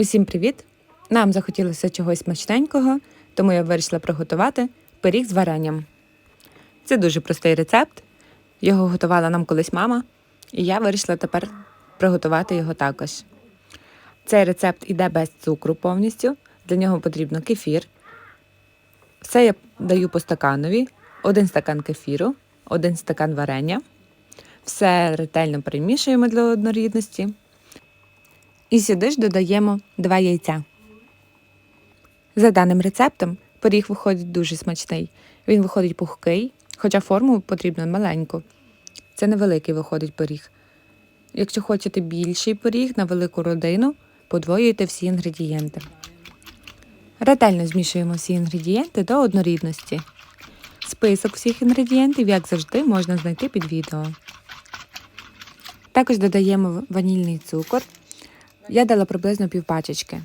Усім привіт! Нам захотілося чогось смачненького, тому я вирішила приготувати пиріг з варенням. Це дуже простий рецепт. Його готувала нам колись мама, і я вирішила тепер приготувати його також. Цей рецепт іде без цукру повністю. Для нього потрібно кефір. Все я даю по стаканові: один стакан кефіру, один стакан варення. Все ретельно перемішуємо для однорідності. І сюди ж додаємо 2 яйця. За даним рецептом, пиріг виходить дуже смачний. Він виходить пухкий, хоча форму потрібно маленьку. Це невеликий виходить пиріг. Якщо хочете більший пиріг на велику родину, подвоюйте всі інгредієнти. Ретельно змішуємо всі інгредієнти до однорідності. Список всіх інгредієнтів, як завжди, можна знайти під відео. Також додаємо ванільний цукор. Я дала приблизно півпачечки.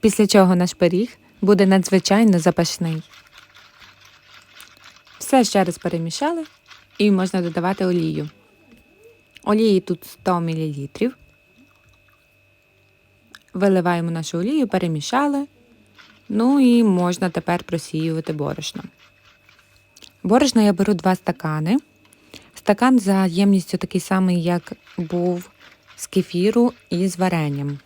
Після чого наш пиріг буде надзвичайно запашний. Все ще раз перемішали і можна додавати олію. Олії тут 100 мл. Виливаємо нашу олію, перемішали. Ну і можна тепер просіювати борошно. Борошно я беру 2 стакани. Стакан за ємністю такий самий, як був з кефіру і з варенням.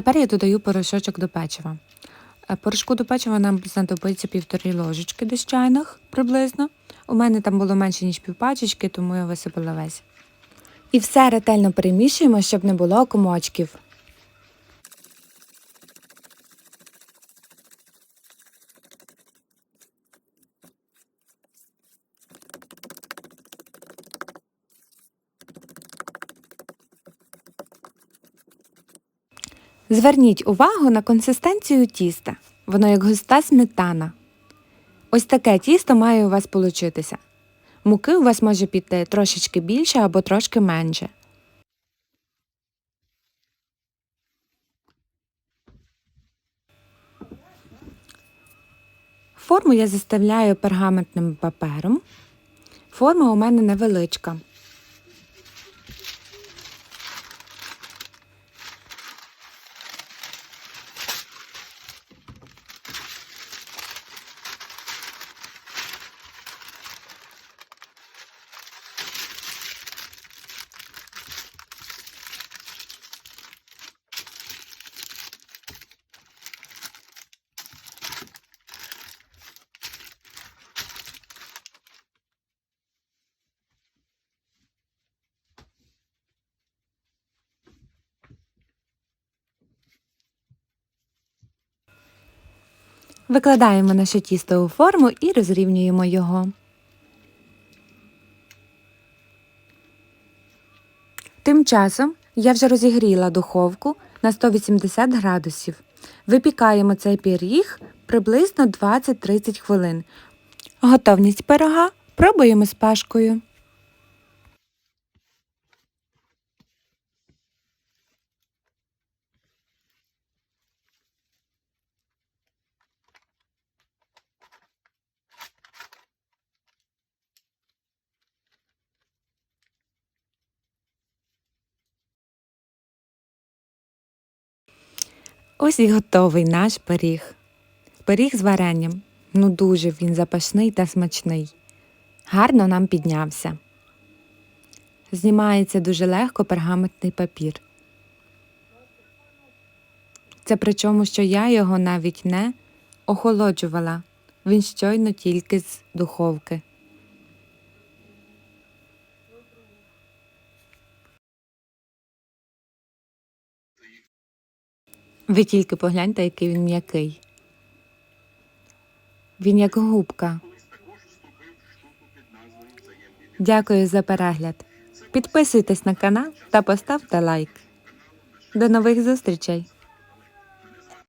Тепер я додаю порошочок до печива. Е, Порошку до печива нам знадобиться півтори ложечки десь чайних приблизно. У мене там було менше, ніж півпачечки, тому я висипала весь. І все ретельно перемішуємо, щоб не було комочків. Зверніть увагу на консистенцію тіста. Воно як густа сметана. Ось таке тісто має у вас получитися. Муки у вас може піти трошечки більше або трошки менше. Форму я заставляю пергаментним папером. Форма у мене невеличка. Викладаємо наше тісто у форму і розрівнюємо його. Тим часом я вже розігріла духовку на 180 градусів. Випікаємо цей пиріг приблизно 20-30 хвилин. Готовність пирога пробуємо з пашкою. Ось і готовий наш пиріг. Пиріг з варенням. Ну дуже він запашний та смачний. Гарно нам піднявся. Знімається дуже легко пергаментний папір. Це причому, що я його навіть не охолоджувала. Він щойно тільки з духовки. Ви тільки погляньте, який він м'який. Він як губка. Дякую за перегляд. Підписуйтесь на канал та поставте лайк. До нових зустрічей!